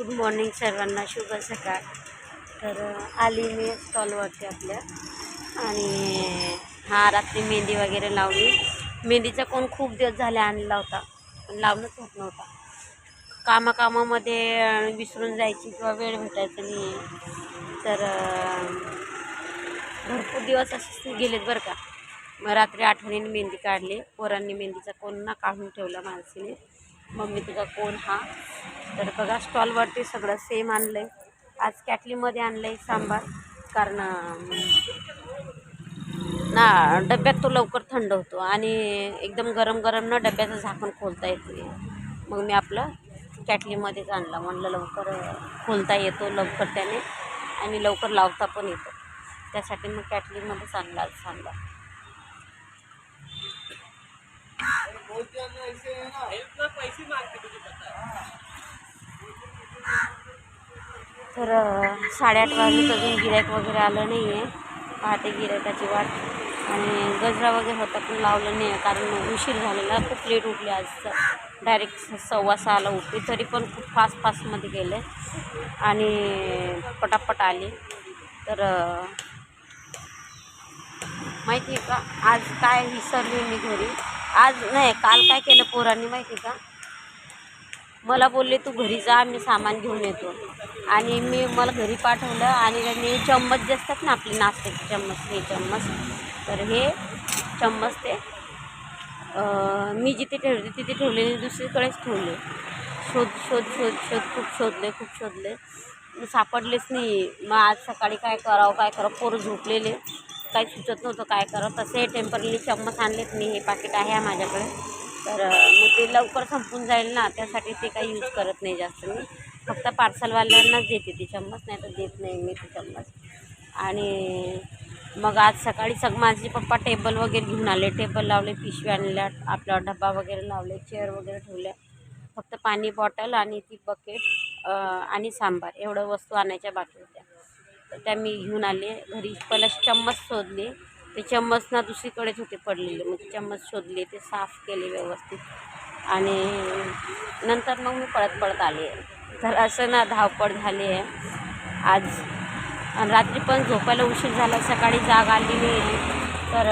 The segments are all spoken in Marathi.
गुड मॉर्निंग सर्वांना शुभ सकाळ. तर आली मी स्टॉलवरती आपल्या. आणि हा रात्री मेहंदी वगैरे लावली. मेहंदीचा कोण खूप दिवस झाले आणला होता. पण लावणंच होत नव्हता. कामाकामामध्ये विसरून जायची किंवा वेळ भेटायचा नाही. तर भरपूर दिवस असेच गेलेत बरं का. मग रात्री आठवणीने मेहंदी काढली. पोरांनी मेहंदीचा कोण ना काढून ठेवला माणसीने. मम्मी तुझा कोण हा? तर बघा स्टॉलवरती सगळं सेम आणलं आहे आज कॅटलीमध्ये आणलं आहे सांबार कारण ना डब्यात तो लवकर थंड होतो आणि एकदम गरम गरम ना डब्याचं झाकण खोलता येत नाही. मग मी आपलं कॅटलीमध्येच आणला. म्हणलं लवकर खोलता येतो लवकर त्याने आणि लवकर लावता पण येतो. त्यासाठी मग कॅटलीमध्येच आणला सांबार. तर साडेआठ वाजले अजून गिरायक वगैरे आलं नाही आहे पाहते गिरायकाची वाट. आणि गजरा वगैरे होता पण लावलं नाही आहे कारण उशीर झालेला. खूप लेट उठले आज. डायरेक्ट सव्वा सहाला उठली तरी पण खूप फास्ट फास्टमध्ये गेले. आणि पटापट आले. तर माहिती आहे का आज काय विसरली मी घरी. आज नाही काल काय केलं पोरांनी माहिती आहे का? मला बोलले तू घरी जा मी सामान घेऊन येतो. आणि मी मला घरी पाठवलं आणि त्यांनी चम्मच जे असतात ना आपले नाश्त्याचे चम्मच हे चम्मच. तर हे चम्मच ते मी जिथे ठेवले तिथे ठेवले आणि दुसरीकडेच ठेवले. शोध शोध शोध शोध खूप शोधले खूप शोधले. सापडलेच नाही. मग आज सकाळी काय करावं काय करावं? पोरं झोपलेले. काही सुचत नव्हतं काय करत. तसे टेंपररी चम्मच आणलेत मी हे पाकिट आहे माझ्याकडे. तर मग ते लवकर संपून जाईल ना त्यासाठी ते काही यूज करत नाही जास्त मी. फक्त पार्सलवाल्यांनाच देते ती चम्मच नाही तर देत नाही मी ती चम्मच. आणि मग आज सकाळी सग माझे पप्पा टेबल वगैरे घेऊन आले. टेबल लावले पिशव्या आणल्या आपला डब्बा वगैरे लावले चेअर वगैरे ठेवल्या. फक्त पाणी बॉटल आणि ती बकेट आणि सांबार. एवढं वस्तू आणायच्या बाकी होत्या. त्या मी घेऊन आले. घरी पहिला चम्मच शोधले. ते चम्मच ना दुसरीकडेच होते पडलेले. मग चम्मच शोधले ते साफ केले व्यवस्थित. आणि नंतर मग मी पळत पळत आले. तर असं ना धावपळ झाली आहे. आज आणि रात्री पण झोपायला उशीर झाला. सकाळी जाग आली नाही. तर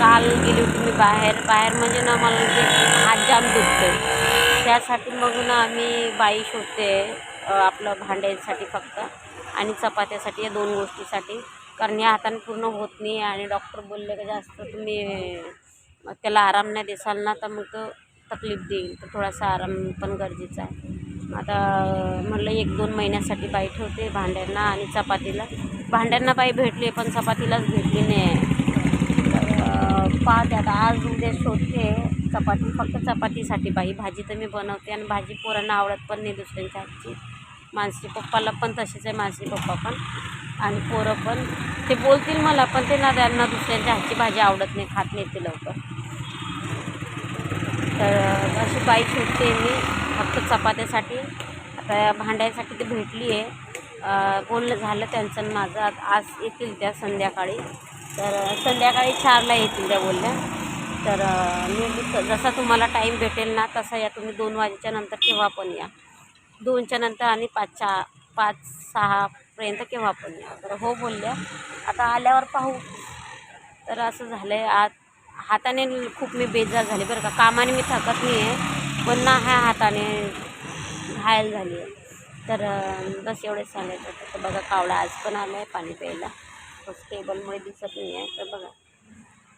काल गेली होती मी बाहेर. बाहेर म्हणजे ना मला ते हात जाम दुखते त्यासाठी मग ना आम्ही बाई शोधते. आपलं भांड्यांसाठी फक्त आणि चपात्यासाठी या दोन गोष्टीसाठी. कारण या हाताने पूर्ण होत नाही आणि डॉक्टर बोलले का जास्त तुम्ही मग त्याला आराम नाही देसाल ना तर मग तो तकलीफ देईल. तर थोडासा आराम पण गरजेचा आहे. आता म्हटलं एक दोन महिन्यासाठी बाई ठेवते भांड्यांना आणि चपातीला. भांड्यांना बाई भेटली पण चपातीलाच भेटली नाही. आहे पाहते आता आज उद्या शोधते चपाती. फक्त चपातीसाठी बाई. भाजी तर मी बनवते आणि भाजी पोरांना आवडत पण नाही दुसऱ्यांच्या हातची. मानसी पप्पाला पण तशीच आहे मानसी पप्पा पण. आणि पोरं पण. ते बोलतील मला पण ते ना त्यांना दुसऱ्यांच्या हातची भाजी आवडत नाही खात नाही ते लवकर. तर अशी बाई शोधते मी. फक्त चपात्यासाठी आता भांड्यासाठी ती भेटली आहे. बोलणं झालं त्यांचं माझं. आज आज येतील त्या संध्याकाळी. तर संध्याकाळी चारला येतील त्या बोलल्या तर मी मी जसा तुम्हाला टाईम भेटेल ना तसा या तुम्ही दोन वाजेच्या नंतर केव्हा पण या. दोनच्या नंतर आणि पाचच्या पाच सहापर्यंत केव्हा पण या. तर हो बोलल्या. आता आल्यावर पाहू. तर असं झालं आहे आज हाताने खूप मी बेजार झाले बरं का. कामाने मी थकत नाही आहे पण ना ह्या हाताने घायल झाली आहे. तर बस एवढंच सांगायचं होतं तर बघा कावळा आज पण आला आहे पाणी प्यायला. बस टेबलमुळे दिसत नाही आहे. तर बघा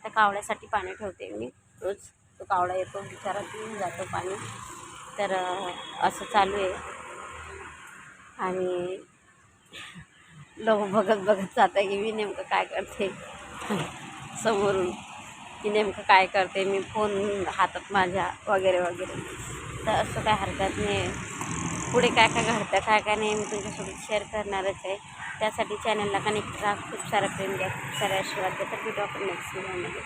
त्या कावळ्यासाठी पाणी ठेवते मी रोज. तो कावळा येतो बिचारा पिऊन जातो पाणी. तर असं चालू आहे. आणि लोक बघत बघत जातं की मी नेमकं काय करते. समोरून की नेमकं काय करते मी फोन हातात माझ्या वगैरे वगैरे. तर असं काय हरकत नाही पुढे काय काय घडतं काय काय नाही मी तुमच्यासोबत शेअर करणारच आहे. त्यासाठी चॅनलला कनेक्ट राहा. खूप सारा प्रेम द्या खूप सारे आशीर्वाद द्या. तर व्हिडिओ आपण नेक्स्ट व्हिडिओमध्ये